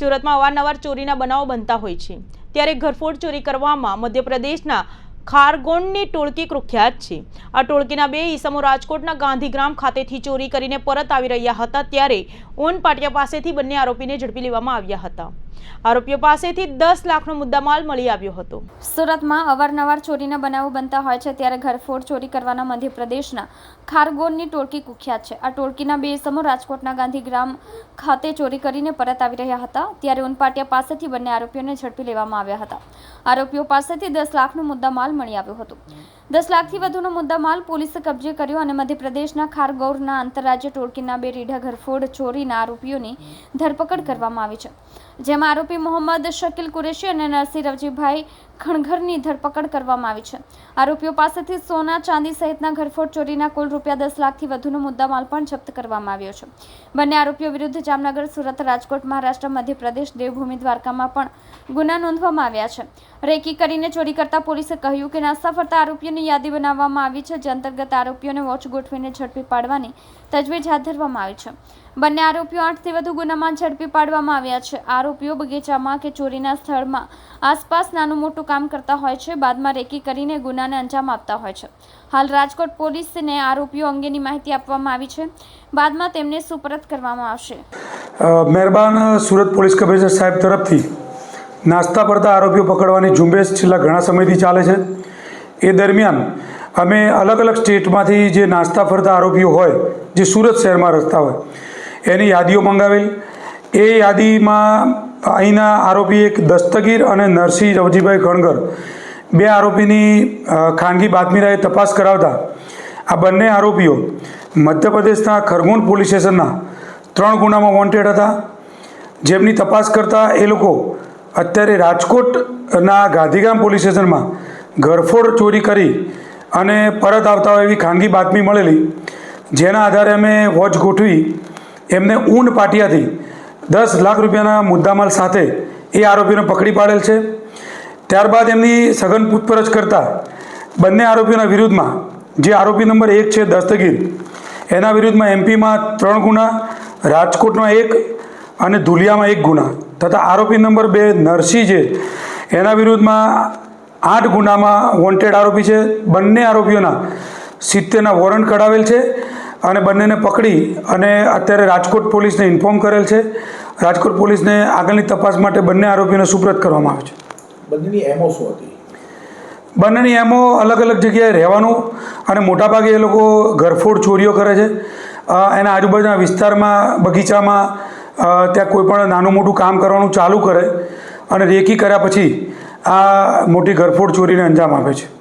સુરતમાં અવારનવાર ચોરીના બનાવો બનતા હોય છે. ત્યારે ઘરફોડ ચોરી કરવામાં મધ્યપ્રદેશના ખારગોનની ટોળકી કુખ્યાત છે. આ ટોળકીના બે ઈસમો રાજકોટના ગાંધીગ્રામ ખાતેથી ચોરી કરીને પરત આવી રહ્યા હતા ત્યારે ઓન પાટિયા પાસેથી બંને આરોપીને ઝડપી લેવામાં આવ્યા હતા. આરોપીઓ પાસેથી દસ લાખનો મુદ્દામાલ મળી આવ્યો હતો. સુરતમાં અવારનવાર ચોરીના બનાવો બનતા હોય છે ત્યારે ઘરફોડ ચોરી કરવાના મધ્યપ્રદેશના ખારગોનની ટોળકી કુખ્યાત છે. આ ટોળકીના બે સમૂહ રાજકોટના ગાંધીગ્રામ ખાતે ચોરી કરીને પરત આવી રહ્યા હતા. ત્યારે ઉનપાટિયા પાસેથી બંને આરોપીઓને ઝડપી લેવામાં આવ્યા હતા. આરોપીઓ પાસેથી દસ લાખનો મુદ્દામાલ મળી આવ્યો હતો. દસ લાખથી વધુનો મુદ્દામાલ પોલીસે કબજે કર્યો અને મધ્યપ્રદેશના ખારગૌરના આંતરરાજ્ય ટોળકીના બે રીઢા ઘરફોડ ચોરીના આરોપીઓની ધરપકડ કરવામાં આવી છે, જેમાં આરોપી મોહમ્મદ શકીલ કુરેશી અને નરસિંહ રવજીભાઈ ખણઘરની ધરપકડ કરવામાં આવી છે. આરોપીઓ પાસેથી સોના, ચાંદી સહિતના ઘરફોડ ચોરીના કુલ રૂપિયા દસ લાખથી વધુનો મુદ્દામાલ પણ જપ્ત કરવામાં આવ્યો છે. બંને આરોપીઓ વિરુદ્ધ જામનગર, સુરત, રાજકોટ, મહારાષ્ટ્ર, મધ્યપ્રદેશ, દેવભૂમિ દ્વારકામાં પણ ગુના નોંધવામાં આવ્યા છે. રેકી કરીને ચોરી કરતા પોલીસે કહ્યું કે નાસ્તા ફરતા આરોપીઓની યાદી બનાવવામાં આવી છે, જે અંતર્ગત આરોપીઓને વોચ ગોઠવીને ઝડપી પાડવાની તજવીજ હાથ ધરવામાં આવી છે. બંને આરોપીઓ આઠથી વધુ ગુનામાં ઝડપી પાડવામાં આવ્યા છે. આરોપીઓ બગીચામાં કે ચોરીના સ્થળમાં આસપાસ નાનું મોટું કામ કરતા હોય છે, બાદમાં રેકી કરીને ગુનાને અંજામ આપતા હોય છે. હાલ રાજકોટ પોલીસને આરોપીઓ અંગેની માહિતી આપવામાં આવી છે. બાદમાં તેમને સુપરત કરવામાં આવશે. મહેરબાન સુરત પોલીસ કમિશનર સાહેબ તરફથી નાસ્તા પડતા આરોપીઓ પકડવાની ઝુંબેશ છેલ્લા ઘણા સમયથી ચાલે છે. એ દરમિયાન અમે અલગ અલગ સ્ટેટમાંથી જે નાસ્તા ફરતા આરોપીઓ હોય, જે સુરત શહેરમાં રસ્તા હોય, એની યાદીઓ મંગાવેલ. એ યાદીમાં અહીંના આરોપી એક દસ્તગીર અને નરસિંહ રવજીભાઈ ખણગર. બે આરોપીની ખાનગી બાતમીરાએ તપાસ કરાવતા આ બંને આરોપીઓ મધ્યપ્રદેશના ખરગોન પોલીસ સ્ટેશનના ત્રણ ગુનામાં વોન્ટેડ હતા. જેમની તપાસ કરતાં એ લોકો અત્યારે રાજકોટના ગાંધીગામ પોલીસ સ્ટેશનમાં ઘરફોડ ચોરી કરી અને પરત આવતા હોય એવી ખાનગી બાતમી મળેલી. જેના આધારે અમે વોચ ગોઠવી એમને ઊંડ પાટિયાથી દસ લાખ રૂપિયાના મુદ્દામાલ સાથે એ આરોપીને પકડી પાડેલ છે. ત્યારબાદ એમની સઘન પૂછપરછ કરતાં બંને આરોપીઓના વિરુદ્ધમાં જે આરોપી નંબર એક છે દસ્તગીર, એના વિરુદ્ધમાં એમપીમાં ત્રણ ગુના, રાજકોટમાં એક અને ધુલિયામાં એક ગુના તથા આરોપી નંબર બે નરસિંહ છે. એના વિરુદ્ધમાં આઠ ગુનામાં વોન્ટેડ આરોપી છે. બંને આરોપીઓના સિત્તેરના વોરંટ કઢાવેલ છે. અને બંનેને પકડી અને અત્યારે રાજકોટ પોલીસને ઇન્ફોર્મ કરેલ છે. રાજકોટ પોલીસને આગળની તપાસ માટે બંને આરોપીઓને સુપ્રત કરવામાં આવે છે. બંનેની એમઓ શું હતી? બંનેની એમો અલગ અલગ જગ્યાએ રહેવાનું અને મોટાભાગે એ લોકો ઘરફોડ ચોરીઓ કરે છે. એના આજુબાજુના વિસ્તારમાં બગીચામાં ત્યાં કોઈ પણ નાનું મોટું કામ કરવાનું ચાલુ કરે અને રેકી કર્યા પછી આ મોટી ઘરફોડ ચોરીને અંજામ આપે છે.